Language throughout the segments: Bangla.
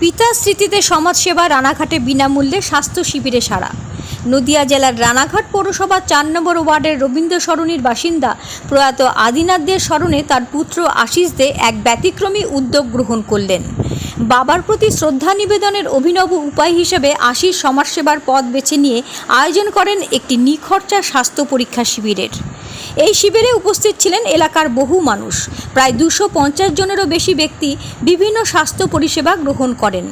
পিতার স্মৃতিতে সমাজসেবা রানাঘাটে বিনামূল্যে স্বাস্থ্য শিবিরে সারা নদিয়া জেলার রানাঘাট পৌরসভা চার নম্বর ওয়ার্ডের রবীন্দ্র সরণির বাসিন্দা প্রয়াত আদিনাথদের স্মরণে তার পুত্র আশিস দে এক ব্যতিক্রমী উদ্যোগ গ্রহণ করলেন। বাবার প্রতি শ্রদ্ধা নিবেদনের অভিনব উপায় হিসেবে আশিস সমাজসেবার পথ বেছে নিয়ে আয়োজন করেন একটি নিখরচা স্বাস্থ্য পরীক্ষা শিবিরের। এই শিবিরে উপস্থিত ছিলেন এলাকার বহু মানুষ। প্রায় দুশো পঞ্চাশ জনেরও বেশি ব্যক্তি বিভিন্ন স্বাস্থ্য পরিষেবা গ্রহণ করেন।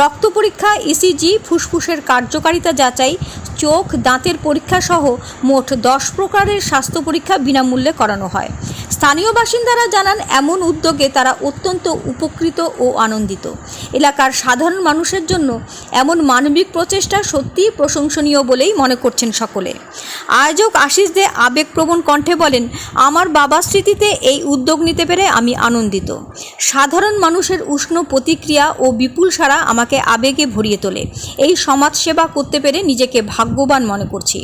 রক্ত পরীক্ষা ইসিজি ফুসফুসের কার্যকারিতা যাচাই, চোখ, দাঁতের পরীক্ষা সহ মোট দশ প্রকারের স্বাস্থ্য পরীক্ষা বিনামূল্যে করানো হয়। স্থানীয় বাসিন্দারা জানান, এমন উদ্যোগে তারা অত্যন্ত উপকৃত ও আনন্দিত। এলাকার সাধারণ মানুষের জন্য এমন মানবিক প্রচেষ্টা সত্যিই প্রশংসনীয় বলেই মনে করছেন সকলে। আয়োজক আশিস দে আবেগপ্রবণ কণ্ঠে বলেন, আমার বাবার স্মৃতিতে এই উদ্যোগ নিতে পেরে আমি আনন্দিত। সাধারণ মানুষের উষ্ণ প্রতিক্রিয়া ও বিপুল সারা আমাকে আবেগে ভরিয়ে তোলে। এই সমাজসেবা করতে পেরে নিজেকে ভাগ্যবান মনে করছি।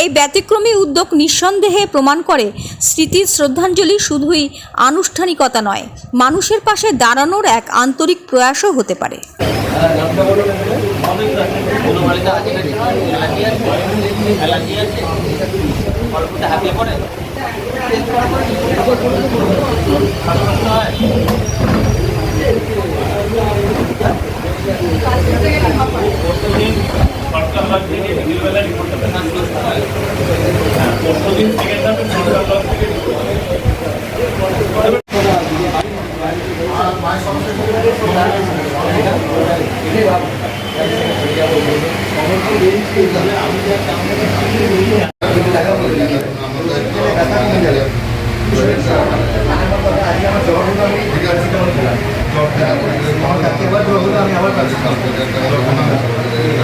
এই ব্যতিক্রমী উদ্যোগ নিঃসন্দেহে প্রমাণ করে স্মৃতির শ্রদ্ধাঞ্জলি শুধুই আনুষ্ঠানিকতা নয় মানুষের পাশে দাঁড়ানোর এক আন্তরিক প্রয়াসও হতে পারে।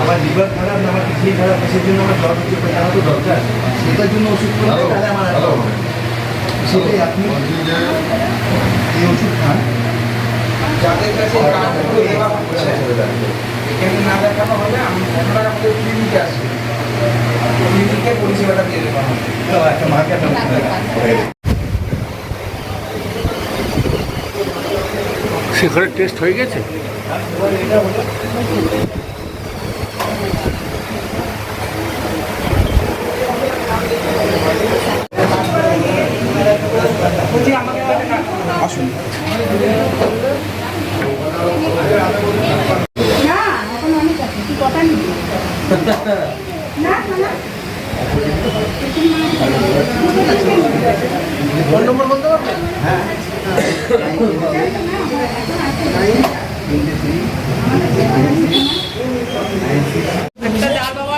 আমার লিভার খারাপ আমার কিডনি খারাপ সেটার জন্য আমার ব্লড হচ্ছে জানা তো দরকার সেটার জন্য ওষুধ খাওয়া তাহলে আমার সেটাই আপনি এই ওষুধ খান। যাদের কাছে কার্ডগুলো দেওয়া হচ্ছে এখানে না দেখানো হলে আমি আপনারা আমাদের ক্লিনিকে আসবে ক্লিনিকে পরিষেবাটা দিয়ে দেওয়া হবে একটা মার্কেট সেখানে টেস্ট হয়ে গেছে? আসুন। ফোন নম্বর বলতে পারবেন হ্যাঁ।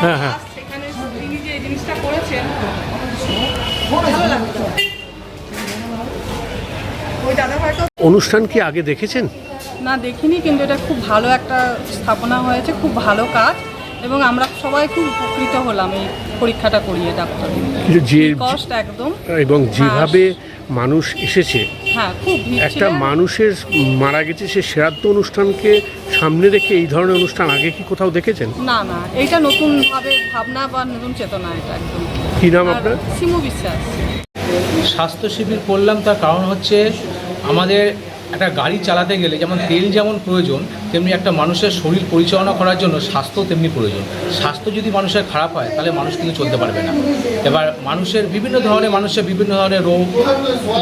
হ্যাঁ, হ্যাঁ। সেখানে এই জিনিসটা করেছেন ভালো লাগতো হয়তো অনুষ্ঠান কি আগে দেখেছেন? না দেখিনি কিন্তু এটা খুব ভালো একটা স্থাপনা হয়েছে খুব ভালো কাজ এবং আমরা সবাই খুব উপকৃত হলাম এই পরীক্ষাটা করিয়ে ডাক্তার। কিন্তু যে কষ্ট একদম এবং যেভাবে মানুষ এসেছে হ্যাঁ খুব একটা মানুষের মারা গেছে সে শ্রাদ্ধ অনুষ্ঠানকে সামনে রেখে এই ধরনের অনুষ্ঠান আগে কি কোথাও দেখেছেন? না না এইটা নতুন ভাবে ভাবনা বা নতুন চেতনা এটা একদম। কি নাম আপনার? সিমু বিশ্বাস স্বাস্থ্য শিবির করলাম তার কারণ হচ্ছে আমাদের একটা গাড়ি চালাতে গেলে যেমন তেল যেমন প্রয়োজন, তেমনি একটা মানুষের শরীর পরিচালনা করার জন্য স্বাস্থ্য তেমনি প্রয়োজন। স্বাস্থ্য যদি মানুষের খারাপ হয়, তাহলে মানুষ কিন্তু চলতে পারবে না। এবার মানুষের বিভিন্ন ধরনের, মানুষের বিভিন্ন ধরনের রোগ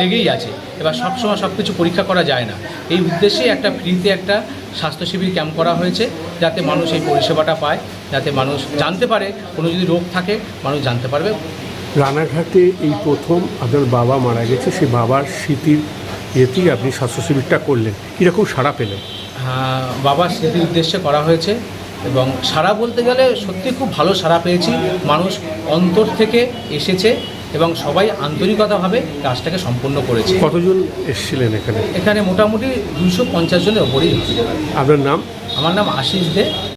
লেগেই আছে। এবার সবসময় সব কিছু পরীক্ষা করা যায় না। এই উদ্দেশ্যে একটা ফ্রিতে একটা স্বাস্থ্য শিবির ক্যাম্প করা হয়েছে, যাতে মানুষ এই পরিষেবাটা পায়, যাতে মানুষ জানতে পারে, কোনো যদি রোগ থাকে, মানুষ জানতে পারবে। রানাঘাটে এই প্রথম আপনার বাবা মারা গেছে, সেই বাবার স্মৃতির ইয়েতেই আপনি স্বাস্থ্য শিবিরটা করলেন। কীরকম সাড়া পেলেন? হ্যাঁ, বাবার স্মৃতির উদ্দেশ্যে করা হয়েছে এবং সারা বলতে গেলে সত্যি খুব ভালো সারা পেয়েছি। মানুষ অন্তর থেকে এসেছে এবং সবাই আন্তরিকতাভাবে কাজটাকে সম্পূর্ণ করেছে। কতজন এসেছিলেন এখানে? এখানে মোটামুটি দুশো পঞ্চাশ জনের ওপরেই আপনার নাম? আমার নাম আশিস দে।